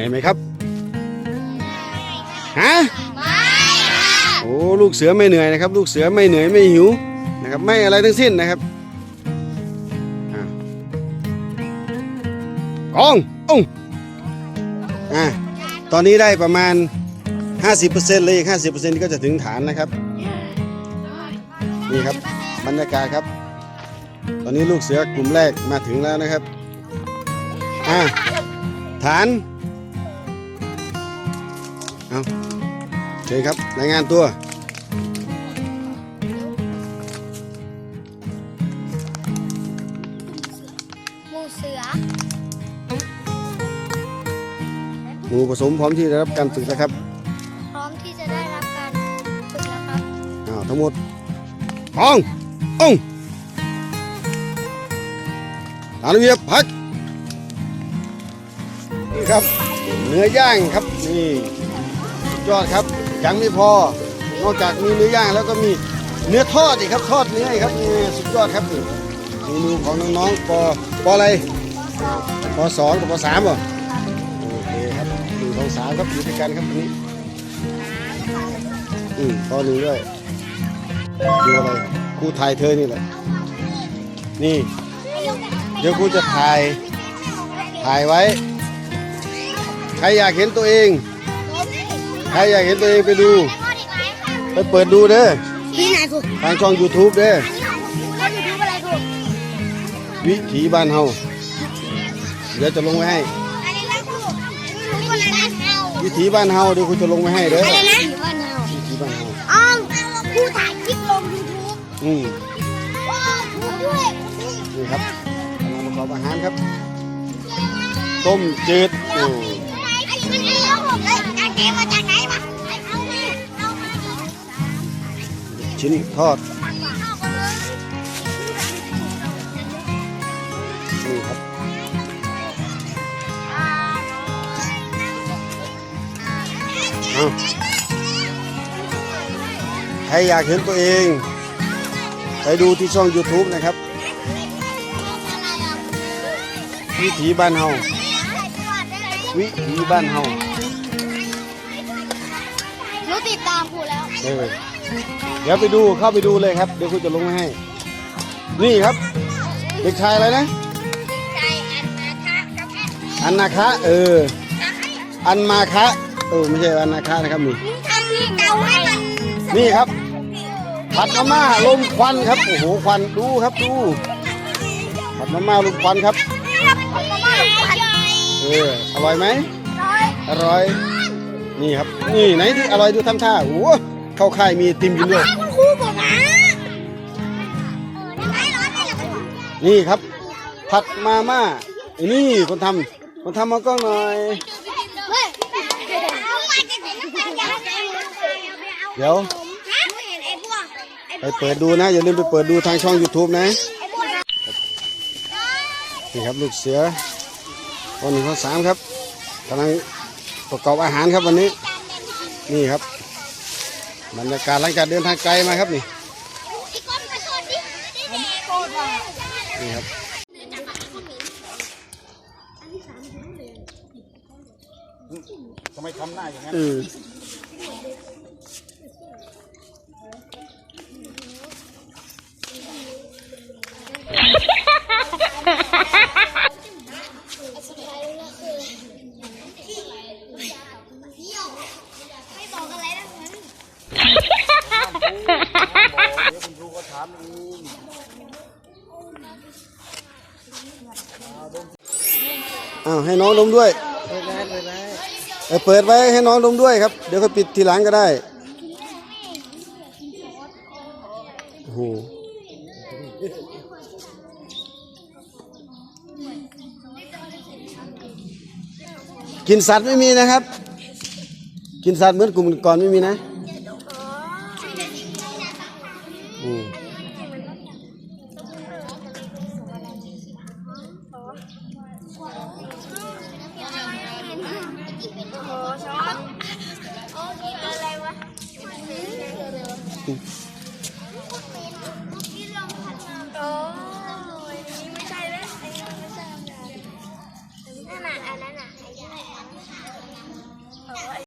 นื่อยไหมครับฮะไม่ค่ะโอ้ลูกเสือไม่เหนื่อยนะครับ ลูกเสือไม่เหนื่อยไม่หิวนะครับไม่อะไรทั้งสิ้นนะครับอะกององอะตอนนี้ได้ประมาณ 50%เลยอีก50%นี่ก็จะถึงฐานนะครับนี่ครับบรรยากาศครับ ตอนนี้ลูกเสือกลุ่มแรกมาถึงแล้วนะครับ อะฐาน เอาเชิญครับ รายงานตัว หมูเสือ หมูผสมพร้อมที่จะรับการฝึกนะครับพร้อมที่จะได้รับการฝึกแล้วครับ อ้าวทั้งหมดกององตามระเบียบพักนี่ ครับ เนื้อย่างครับนี่ยอดครับยังไม่พอนอกจากมีเนื้อย่างแล้วก็มีเนื้อทอดอีกครับทอดเนื้อครับนี่สุดยอดครับนี่เมนูของน้องๆปอปออะไรปอสองกับปอสามเหรอโอเคครับหนึ่งสองสามครับอยู่ด้วยกันครับวันนี้อืมปหนึ่งด้วยดูอะไรครูถ่ายเธอนี่แหละนี่ เดี๋ยวครูจะถ่ายถ่ายไว้ ใครอยากเห็นตัวเอง ใครอยากเห็นตัวเองไปดู ไปเปิดดูเด้อที่ไหนครูทางช่อง YouTube เด้อเขาอยู่ทูบอะไรครูวิถีบ้านเฮาเดี๋ยวจะลงไว้ให้ อะไรนะครูทูบอะไรนะเฮาวิถีบ้านเฮาเดี๋ยวครูจะลงไว้ให้เด้ออะไรนะบ้านเฮาวิถีบ้านเฮาอ๋อครูถ่ายคลิปลงยูทูบอืมว้าวครูด้วยนี่ครับกำลังประกอบอาหารครับ ต้มจืดโอ้ไชิ้นทอดนี่ครับเอาใครอยากเห็นตัวเอง ไปดูที่ช่อง YouTube นะครับวิถีบ้านเฮาวิถีบ้านเฮารู้ ติดตามครูแล้วเออเดี๋ยวไปดูเข้าไปดูเลยครับ เดี๋ยวคุณจะลงมาให้ นี่ครับ เด็กชายอะไรนะใจอันนะคะกับแม่อันนาคะ เออ อันมาคะเออไม่ใช่อันนาคะนะครับนี่ทำที่เตาให้มันนี่ครับ ผัดมาม่าลมควันครับ โอ้โหควันดูครับดู ผัดมาม่าลมควันครับ เอออร่อยไหมอร่อย นี่ครับ นี่ไหนที่อร่อยดูทำท่าโอ้โหเข้าค่ายมีติมกินด้วยคุณครูบอกนะได้ร้อนได้หรอนี่ครับ ผัดมาม่าไอ้นี่คนทำคนทำมากล้องหน่อย เฮ้ยเดี๋ยวไปเปิดดูนะ อย่าลืมไปเปิดดูทางช่อง YouTube นะนี่ครับ ลูกเสือวันหนึ่งข้อสามครับกำลัง ประกอบอาหารครับวันนี้ นี่ครับบรรยากาศหลังจากเดินทางไกลมาครับนี่นี่ครับทำไมทำหน้าอย่างนั้น อ้าวให้น้องดมด้วยเออเปิดไว้ให้น้องดมด้วยครับ เดี๋ยวก็ปิดทีหลังก็ได้ โอ้โหกินสัตว์ไม่มีนะครับ กินสัตว์เหมือนกลุ่มก่อนไม่มีนะอืม โอ้ช็อตโอ้ยอะไรวะ